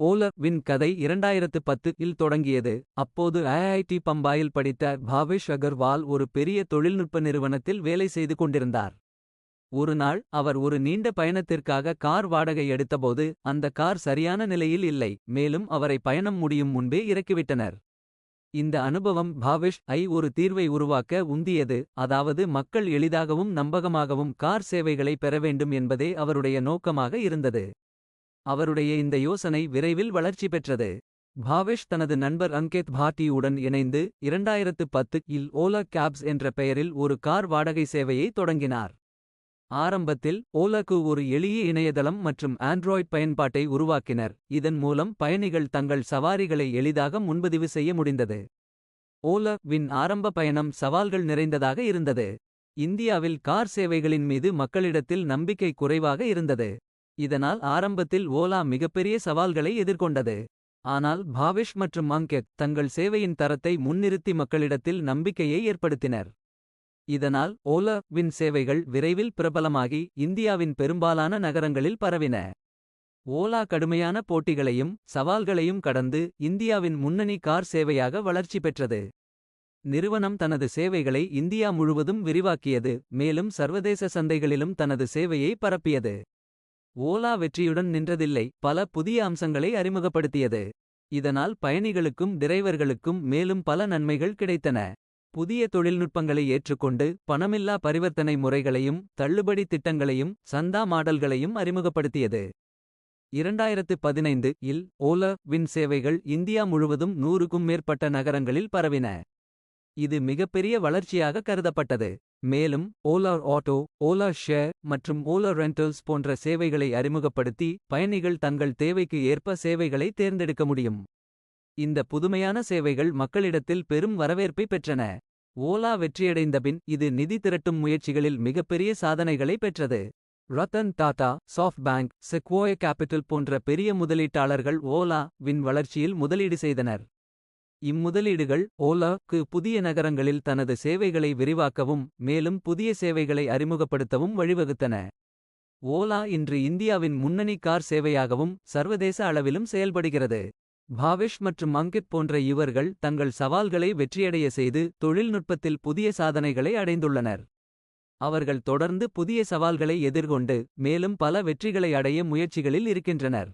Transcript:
ஓல வின் கதை இரண்டாயிரத்து பத்து இல் தொடங்கியது. அப்போது ஐஐடி பம்பாயில் படித்த பாவேஷ் அகர்வால் ஒரு பெரிய தொழில்நுட்ப நிறுவனத்தில் வேலை செய்து கொண்டிருந்தார். ஒரு நாள் அவர் ஒரு நீண்ட பயணத்திற்காக கார் வாடகை எடுத்தபோது அந்த கார் சரியான நிலையில் இல்லை மேலும் அவரை பயணம் முடியும் முன்பே இறக்கிவிட்டனர். இந்த அனுபவம் பாவேஷ் ஐ ஒரு தீர்வை உருவாக்க உந்தியது அதாவது மக்கள் எளிதாகவும் நம்பகமாகவும் கார் சேவைகளை பெற வேண்டும் என்பதே அவருடைய நோக்கமாக இருந்தது. அவருடைய இந்த யோசனை விரைவில் வளர்ச்சி பெற்றது. பாவேஷ் தனது நண்பர் அங்கேத் பாட்டியுடன் இணைந்து இரண்டாயிரத்து பத்து இல் ஓலா கேப்ஸ் என்ற பெயரில் ஒரு கார் வாடகை சேவையை தொடங்கினார். ஆரம்பத்தில் ஓலாக்கு ஒரு எளிய இணையதளம் மற்றும் ஆண்ட்ராய்ட் பயன்பாட்டை உருவாக்கினர். இதன் மூலம் பயணிகள் தங்கள் சவாரிகளை எளிதாக முன்பதிவு செய்ய முடிந்தது. ஓலா வின் ஆரம்ப பயணம் சவால்கள் நிறைந்ததாக இருந்தது. இந்தியாவில் கார் சேவைகளின் மீது மக்களிடத்தில் நம்பிக்கை குறைவாக இருந்தது. இதனால் ஆரம்பத்தில் ஓலா மிகப்பெரிய சவால்களை எதிர்கொண்டது. ஆனால் பாவிஷ் மற்றும் அங்கெத் தங்கள் சேவையின் தரத்தை முன்னிறுத்தி மக்களிடத்தில் நம்பிக்கையை ஏற்படுத்தினர். இதனால் ஓலா வின் சேவைகள் விரைவில் பிரபலமாகி இந்தியாவின் பெரும்பாலான நகரங்களில் பரவின. ஓலா கடுமையான போட்டிகளையும் சவால்களையும் கடந்து இந்தியாவின் முன்னணி கார் சேவையாக வளர்ச்சி பெற்றது. நிறுவனம் தனது சேவைகளை இந்தியா முழுவதும் விரிவாக்கியது மேலும் சர்வதேச சந்தைகளிலும் தனது சேவையை பரப்பியது. ஓலா வெற்றியுடன் நின்றதில்லை பல புதிய அம்சங்களை அறிமுகப்படுத்தியது. இதனால் பயணிகளுக்கும் டிரைவர்களுக்கும் மேலும் பல நன்மைகள் கிடைத்தன. புதிய தொழில்நுட்பங்களை ஏற்றுக்கொண்டு பணமில்லா பரிவர்த்தனை முறைகளையும் தள்ளுபடி திட்டங்களையும் சந்தா மாடல்களையும் அறிமுகப்படுத்தியது. இரண்டாயிரத்து பதினைந்து இல் ஓலா வின் சேவைகள் இந்தியா முழுவதும் நூறுக்கும் மேற்பட்ட நகரங்களில் பரவின. இது மிகப்பெரிய வளர்ச்சியாக கருதப்பட்டது. மேலும் ஓலா ஆட்டோ ஓலா ஷேர் மற்றும் ஓலா ரெண்டல்ஸ் போன்ற சேவைகளை அறிமுகப்படுத்தி பயணிகள் தங்கள் தேவைக்கு ஏற்ப சேவைகளை தேர்ந்தெடுக்க முடியும். இந்த புதுமையான சேவைகள் மக்களிடத்தில் பெரும் வரவேற்பை பெற்றன. ஓலா வெற்றியடைந்தபின் இது நிதி திரட்டும் முயற்சிகளில் மிகப்பெரிய சாதனைகளை பெற்றது. Ratan Tata SoftBank Sequoia capital போன்ற பெரிய முதலீட்டாளர்கள் ஓலா வின் வளர்ச்சியில் முதலீடு செய்தனர். இம்முதலீடுகள் ஓலா க்கு புதிய நகரங்களில் தனது சேவைகளை விரிவாக்கவும் மேலும் புதிய சேவைகளை அறிமுகப்படுத்தவும் வழிவகுத்தன. ஓலா இன்று இந்தியாவின் முன்னணி கார் சேவையாகவும் சர்வதேச அளவிலும் செயல்படுகிறது. பாவேஷ் மற்றும் அங்கித் போன்ற இவர்கள் தங்கள் சவால்களை வெற்றியடைய செய்து தொழில்நுட்பத்தில் புதிய சாதனைகளை அடைந்துள்ளனர். அவர்கள் தொடர்ந்து புதிய சவால்களை எதிர்கொண்டு மேலும் பல வெற்றிகளை அடைய முயற்சிகளில் இருக்கின்றனர்.